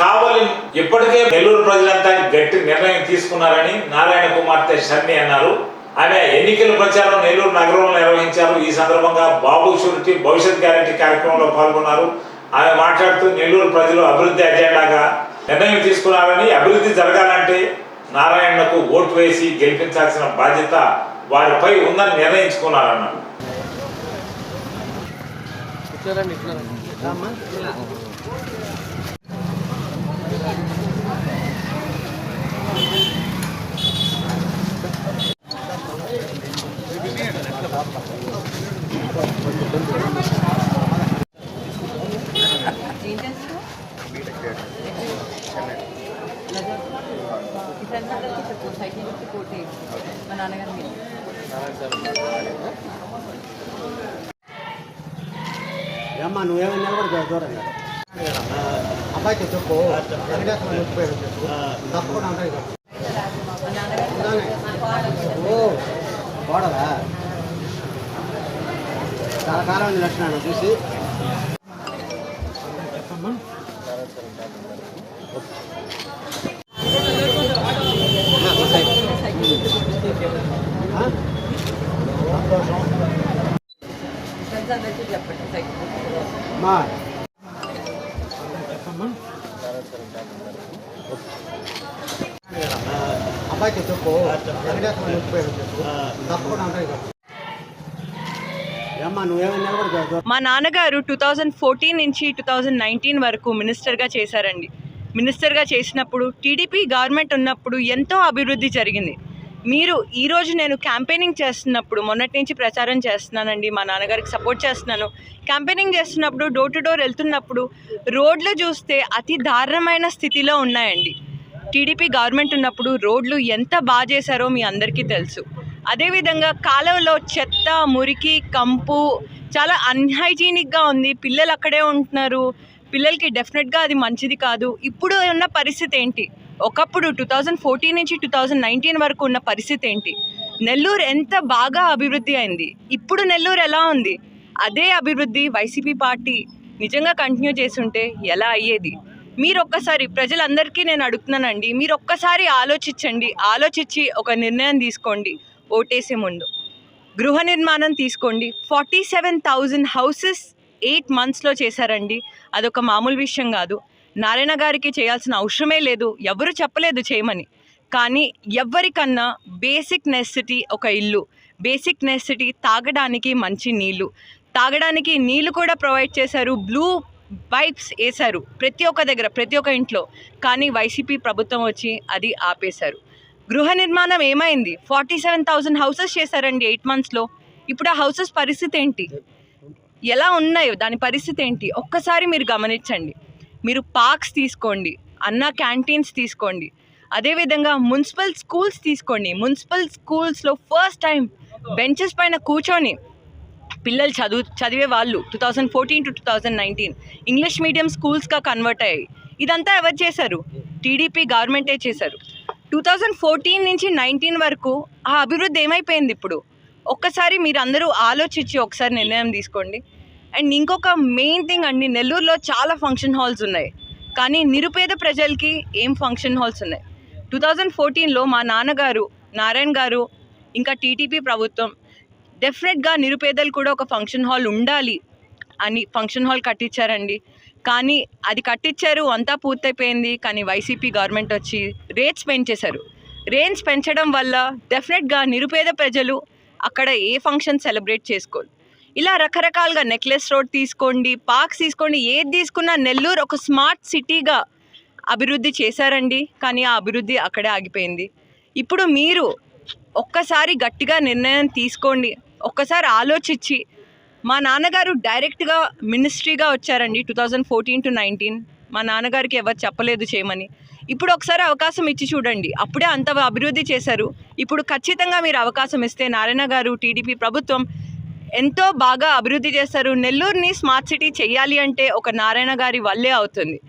కావలి ఇప్పటికే నెల్లూరు ప్రజలంతా గట్టి నిర్ణయం తీసుకున్నారని నారాయణ కుమార్తె షర్మి అన్నారు. ఆమె ఎన్నికల ప్రచారం నెల్లూరు నగరంలో నిర్వహించారు. ఈ సందర్భంగా బాబు షూరిటీ భవిష్యత్ గ్యారంటీ కార్యక్రమంలో పాల్గొన్నారు. ఆమె మాట్లాడుతూ నెల్లూరు ప్రజలు అభివృద్ధి అజెండాగా నిర్ణయం తీసుకున్నారని అభివృద్ధి జరగాలంటే నారాయణకు ఓటు వేసి గెలిపించాల్సిన బాధ్యత వారిపై ఉందని నిర్ణయించుకున్నారన్నారు. ఇట్లారండి ఇట్లారండి రామ్మా ఇలా ఏం చేస్తావు ఫ్రెండ్స్ అందరికీ చెప్పు సైకిల్ నుంచి పోటీ మా నాన్నగారి మీద ఏమ్మా నువ్వేమైనా నిలబడి దూరంగా. అబ్బాయికి చెప్పు వెంకటేశ్వర చెప్పాడు చెప్పు తప్పకుండా ఉంటాయి కదా మా నాన్నగారు ఓ గోడలా చాలా కాలం ఉంది లక్షణాలు చూసి చెప్పమ్మా సైకిల్ నుంచి పోటీ ఆ? ఫ్రెండ్స్ అందరికీ చెప్పండి సైకిల్ అబ్బాయికి చెప్పు. తప్పకుండా ఉంటాయి మా నాన్నగారు టూ థౌజండ్ ఫోర్టీన్ నుంచి టూ థౌజండ్ నైన్టీన్ వరకు మినిస్టర్గా చేశారండి. మినిస్టర్గా చేసినప్పుడు టీడీపీ గవర్నమెంట్ ఉన్నప్పుడు ఎంతో అభివృద్ధి జరిగింది. మీరు ఈరోజు నేను క్యాంపెయినింగ్ చేస్తున్నప్పుడు మొన్నటి నుంచి ప్రచారం చేస్తున్నానండి మా నాన్నగారికి సపోర్ట్ చేస్తున్నాను. క్యాంపెయినింగ్ చేస్తున్నప్పుడు డోర్ టు డోర్ వెళ్తున్నప్పుడు రోడ్లు చూస్తే అతి దారుణమైన స్థితిలో ఉన్నాయండి. టీడీపీ గవర్నమెంట్ ఉన్నప్పుడు రోడ్లు ఎంత బాగా చేశారో మీ అందరికీ తెలుసు. అదేవిధంగా కాలువలో చెత్త మురికి కంపు చాలా అన్హైజీనిక్గా ఉంది. పిల్లలు అక్కడే ఉంటున్నారు. పిల్లలకి డెఫినెట్గా అది మంచిది కాదు. ఇప్పుడు ఉన్న పరిస్థితి ఏంటి? ఒకప్పుడు టూ థౌజండ్ ఫోర్టీన్ నుంచి టూ థౌజండ్ నైన్టీన్ వరకు ఉన్న పరిస్థితి ఏంటి? నెల్లూరు ఎంత బాగా అభివృద్ధి అయింది? ఇప్పుడు నెల్లూరు ఎలా ఉంది? అదే అభివృద్ధి వైసీపీ పార్టీ నిజంగా కంటిన్యూ చేస్తుంటే ఎలా అయ్యేది? మీరు ఒక్కసారి ప్రజలందరికీ నేను అడుగుతున్నానండి మీరు ఒక్కసారి ఆలోచించండి ఆలోచించి ఒక నిర్ణయం తీసుకోండి ఓటేసే ముందు. గృహ నిర్మాణం తీసుకోండి forty seven thousand houses eight మంత్స్లో చేశారండి అదొక మామూలు విషయం కాదు. నారాయణ గారికి చేయాల్సిన అవసరమే లేదు ఎవరు చెప్పలేదు చేయమని. కానీ ఎవరికన్నా బేసిక్ నెసిటీ ఒక ఇల్లు బేసిక్ నెసిటీ తాగడానికి మంచి నీళ్ళు. తాగడానికి నీళ్ళు కూడా ప్రొవైడ్ చేశారు బ్లూ పైప్స్ వేశారు ప్రతి ఒక్క దగ్గర ప్రతి ఒక్క ఇంట్లో. కానీ వైసీపీ ప్రభుత్వం వచ్చి అది ఆపేశారు. గృహ నిర్మాణం ఏమైంది? ఫార్టీ సెవెన్ థౌసండ్ హౌసెస్ చేశారండి ఎయిట్ మంత్స్లో. ఇప్పుడు ఆ హౌసెస్ పరిస్థితి ఏంటి? ఎలా ఉన్నాయో దాని పరిస్థితి ఏంటి? ఒక్కసారి మీరు గమనించండి. మీరు పార్క్స్ తీసుకోండి అన్న క్యాంటీన్స్ తీసుకోండి. అదేవిధంగా మున్సిపల్ స్కూల్స్ తీసుకోండి. మున్సిపల్ స్కూల్స్లో ఫస్ట్ టైం బెంచెస్ పైన కూర్చొని పిల్లలు చదువు చదివే వాళ్ళు two thousand fourteen to two thousand nineteen English medium స్కూల్స్గా convert అయ్యాయి. ఇదంతా ఎవరు చేశారు? టీడీపీ గవర్నమెంటే చేశారు. టూ థౌజండ్ ఫోర్టీన్ నుంచి నైన్టీన్ వరకు ఆ అభివృద్ధి ఏమైపోయింది ఇప్పుడు? ఒక్కసారి మీరు అందరూ ఆలోచించి ఒకసారి నిర్ణయం తీసుకోండి. అండ్ ఇంకొక మెయిన్ థింగ్ అండి నెల్లూరులో చాలా ఫంక్షన్ హాల్స్ ఉన్నాయి. కానీ నిరుపేద ప్రజలకి ఏం ఫంక్షన్ హాల్స్ ఉన్నాయి? టూ థౌజండ్ ఫోర్టీన్లో మా నాన్నగారు నారాయణ గారు ఇంకా టీటీపీ ప్రభుత్వం డెఫినెట్గా నిరుపేదలు కూడా ఒక ఫంక్షన్ హాల్ ఉండాలి అని ఫంక్షన్ హాల్ కట్టించారండి. కానీ అది కట్టించారు అంతా పూర్తయిపోయింది. కానీ వైసీపీ గవర్నమెంట్ వచ్చి రేట్స్ పెంచేశారు. రేట్స్ పెంచడం వల్ల డెఫినెట్గా నిరుపేద ప్రజలు అక్కడ ఏ ఫంక్షన్ సెలబ్రేట్ చేసుకోరు. ఇలా రకరకాలుగా నెక్లెస్ రోడ్ తీసుకోండి పార్క్స్ తీసుకోండి ఏది తీసుకున్నా నెల్లూరు ఒక స్మార్ట్ సిటీగా అభివృద్ధి చేశారండి. కానీ ఆ అభివృద్ధి అక్కడే ఆగిపోయింది. ఇప్పుడు మీరు ఒక్కసారి గట్టిగా నిర్ణయం తీసుకోండి. ఒక్కసారి ఆలోచించి మా నాన్నగారు డైరెక్ట్గా మినిస్ట్రీగా వచ్చారండి two thousand fourteen to nineteen. మా నాన్నగారికి ఎవరు చెప్పలేదు చేయమని. ఇప్పుడు ఒకసారి అవకాశం ఇచ్చి చూడండి. అప్పుడే అంత అభివృద్ధి చేశారు. ఇప్పుడు ఖచ్చితంగా మీరు అవకాశం ఇస్తే నారాయణ గారు టీడీపీ ప్రభుత్వం ఎంతో బాగా అభివృద్ధి చేస్తారు. నెల్లూరుని స్మార్ట్ సిటీ చేయాలి అంటే ఒక నారాయణ గారి వల్లే అవుతుంది.